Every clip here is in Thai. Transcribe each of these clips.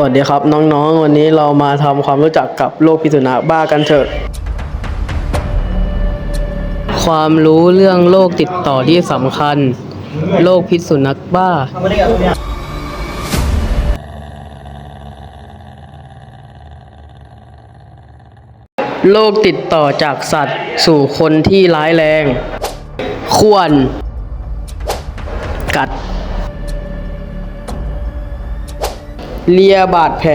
สวัสดีครับ น้องๆ วันนี้เรามาทำความรู้จักกับโรคพิษสุนัขบ้ากันเถอะ ความรู้เรื่องโรคติดต่อที่สำคัญ โรคพิษสุนัขบ้า โรคติดต่อจากสัตว์สู่คนที่ร้ายแรงข่วนกัด เลียบาดแผล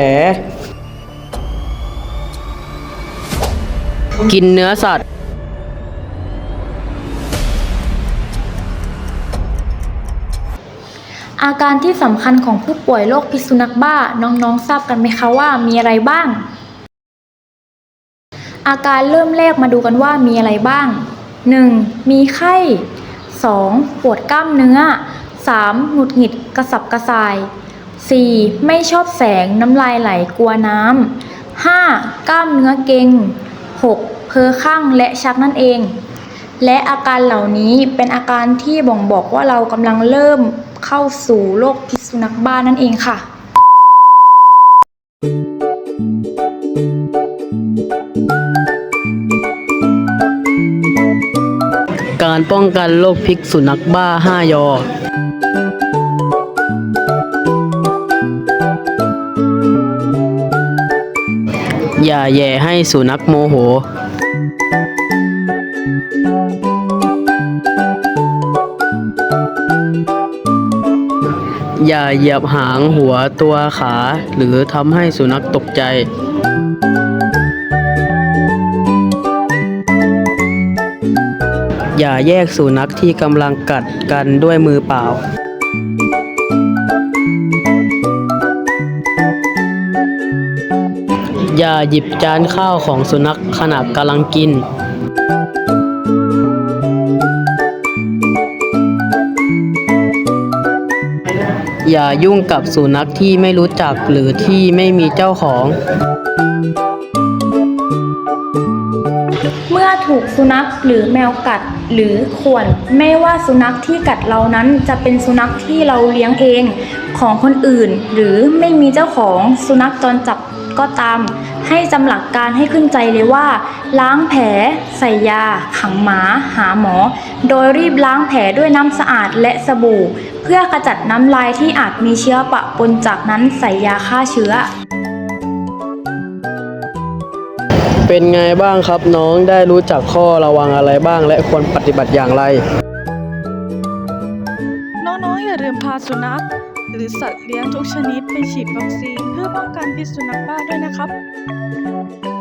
กินเนื้อสัตว์ อาการที่สำคัญของผู้ป่วยโรคพิษสุนัขบ้าน้องๆทราบกันไหมคะว่ามีอะไรบ้าง อาการเริ่มแรกมาดูกันว่ามีอะไรบ้าง 1. มีไข้ 2. ปวดกล้ามเนื้อ 3. หงุดหงิดกระสับกระส่าย 4. ไม่ชอบแสงน้ำลายไหลกลัวน้ำ 5. กล้ามเนื้อเกร็ง 6. เพอข้างและชักนั่นเอง และอาการเหล่านี้เป็นอาการที่บ่งบอกว่าเรากำลังเริ่มเข้าสู่โรคพิษสุนัขบ้านั่นเองค่ะ การป้องกันโรคพิษสุนัขบ้า 5 ยอ อย่าแย่ให้สุนัขโมโหอย่าเหยียบหางหัวตัวขา หรือทำให้สุนัขตกใจ อย่าแยกสุนัขที่กำลังกัดกันด้วยมือเปล่า อย่าหยิบจานข้าวของสุนัขขณะกำลังกิน อย่ายุ่งกับสุนัขที่ไม่รู้จักหรือที่ไม่มีเจ้าของ เมื่อถูกสุนัขหรือแมวกัดหรือข่วนไม่ว่าสุนัขที่กัดเรานั้นจะเป็นสุนัขที่เราเลี้ยงเองของคนอื่น หรือไม่มีเจ้าของสุนัขจรจับ ก็ตาม ให้จำหลักการให้ขึ้นใจเลยว่า ล้างแผล ใส่ยา ขังหมา หาหมอ โดยรีบล้างแผลด้วยน้ำสะอาดและสบู่ เพื่อกระจัดน้ำลายที่อาจมีเชื้อปะปนจากนั้นใส่ยาฆ่าเชื้อ เป็นไงบ้างครับน้องได้รู้จักข้อระวังอะไรบ้าง และควรปฏิบัติอย่างไร น้องๆอย่าลืมพาสุนัข หรือสัตว์เลี้ยงทุกชนิดไปฉีดวัคซีนเพื่อป้องกันพิษสุนัขบ้าด้วยนะครับ